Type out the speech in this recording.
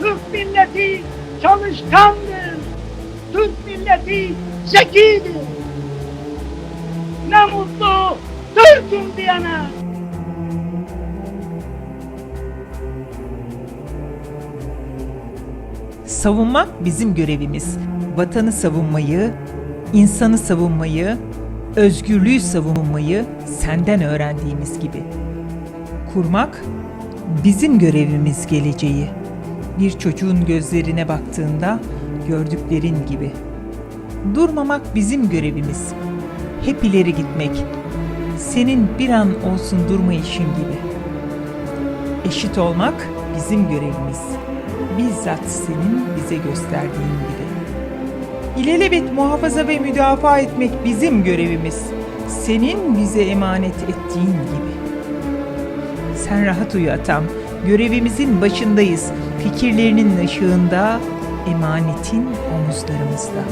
Türk milleti çalışkandır. Türk milleti zekidir. Ne mutlu Türk'üm diyene. Savunmak bizim görevimiz. Vatanı savunmayı, insanı savunmayı, özgürlüğü savunmayı senden öğrendiğimiz gibi. Kurmak bizim görevimiz geleceği. Bir çocuğun gözlerine baktığında gördüklerin gibi. Durmamak bizim görevimiz. Hep ileri gitmek. Senin bir an olsun durmayışın gibi. Eşit olmak bizim görevimiz. Bizzat senin bize gösterdiğin gibi. İlelebet muhafaza ve müdafaa etmek bizim görevimiz. Senin bize emanet ettiğin gibi. Sen rahat uyu atam. Görevimizin başındayız. Fikirlerinin ışığında, emanetin omuzlarımızda.